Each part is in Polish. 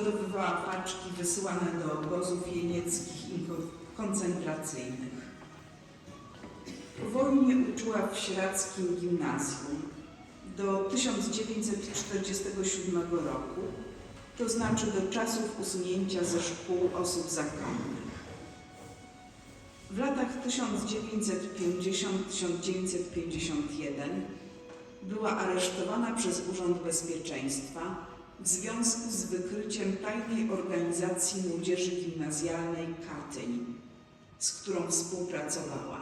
Przygotowywała paczki wysyłane do obozów jenieckich i ko- koncentracyjnych. Po wojnie uczyła w sieradzkim gimnazjum do 1947 roku, to znaczy do czasów usunięcia ze szkół osób zakonnych. W latach 1950-1951 była aresztowana przez Urząd Bezpieczeństwa w związku z wykryciem tajnej organizacji młodzieży gimnazjalnej Katyń, z którą współpracowała.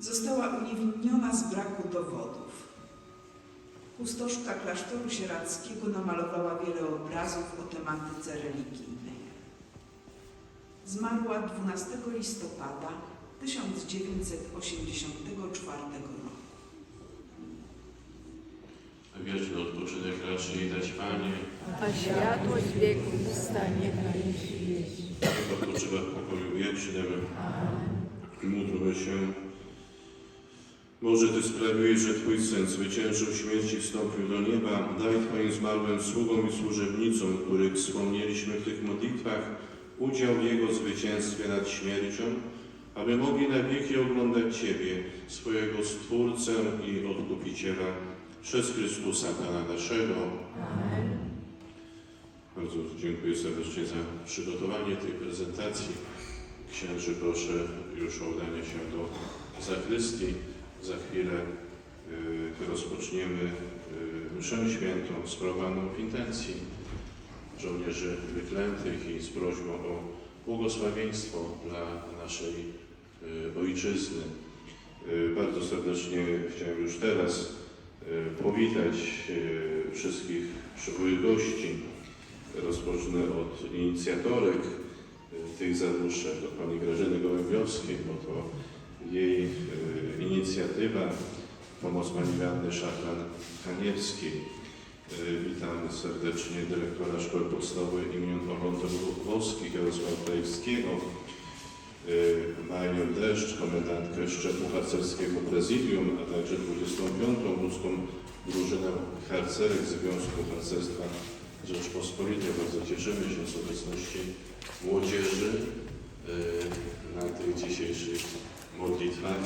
Została uniewinniona z braku dowodów. Kustoszka klasztoru sieradzkiego namalowała wiele obrazów o tematyce religijnej. Zmarła 12 listopada 1984 odpoczynek raczej dać Panie, a światłość wieków stanie w pokoju wiecznym. Módlmy się. Boże, Ty sprawiłeś, że Twój Syn zwyciężył śmierć i wstąpił do nieba. Daj Twoim zmarłym sługom i służebnicom, których wspomnieliśmy w tych modlitwach, udział w Jego zwycięstwie nad śmiercią, aby mogli na wieki oglądać Ciebie, swojego Stwórcę i Odkupiciela, przez Chrystusa Pana naszego. Bardzo dziękuję serdecznie za przygotowanie tej prezentacji. Księży proszę już o udanie się do zakrystii. Za chwilę y, rozpoczniemy y, mszę świętą sprawowaną w intencji żołnierzy wyklętych i z prośbą o błogosławieństwo dla naszej y, ojczyzny. Y, Bardzo serdecznie chciałem już teraz powitać y, wszystkich przybyłych gości. Rozpocznę od inicjatorek y, tych zaduszek, od pani Grażyny Gołębiowskiej, bo to jej y, inicjatywa, pomoc pani Joanny Szafran-Kaniewskiej. Witam serdecznie dyrektora Szkoły Podstawowej im. Ochontów Włoskich Jarosława Krajewskiego, Marię Deszcz, komendantkę szczepu harcerskiego Prezydium, a także 25. łódzką drużynę harcerek Związku Harcerstwa Rzeczpospolitej. Bardzo cieszymy się z obecności młodzieży y, na tych dzisiejszych modlitwach.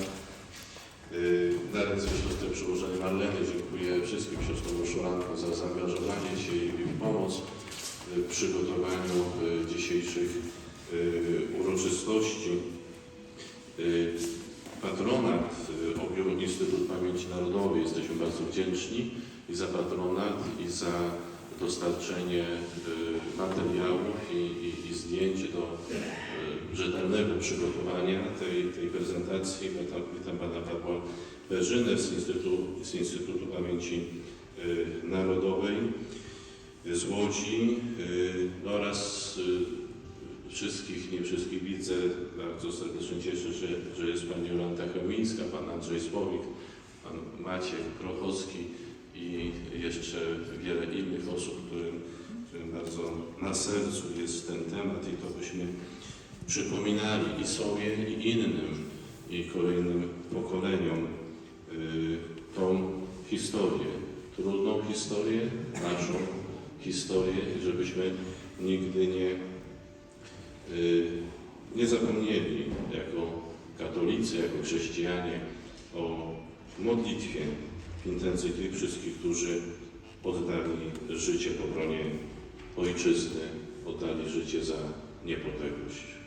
Y, Na ręce siostry przełożonej Marleny dziękuję wszystkim siostrom Uszulankom za zaangażowanie się i pomoc y, w przygotowaniu y, dzisiejszych uroczystości. Y, Patronat y, objął Instytut Pamięci Narodowej. Jesteśmy bardzo wdzięczni i za patronat, i za dostarczenie y, materiałów i, i, i zdjęć do rzetelnego przygotowania tej, tej prezentacji. Witam, witam Pana Pawła Berzynę z Instytutu, z Instytutu Pamięci Narodowej z Łodzi no oraz wszystkich, nie wszystkich widzę. Bardzo serdecznie cieszę się, że jest Pani Jolanta Chełmińska, Pan Andrzej Słowik, Pan Maciek Prochowski i jeszcze wiele innych osób, którym, którym bardzo na sercu jest ten temat i to byśmy przypominali i sobie, i innym, i kolejnym pokoleniom y, tą historię, trudną historię, naszą historię, żebyśmy nigdy nie, nie zapomnieli jako katolicy, jako chrześcijanie o modlitwie w intencji tych wszystkich, którzy oddali życie w obronie ojczyzny, oddali życie za niepodległość.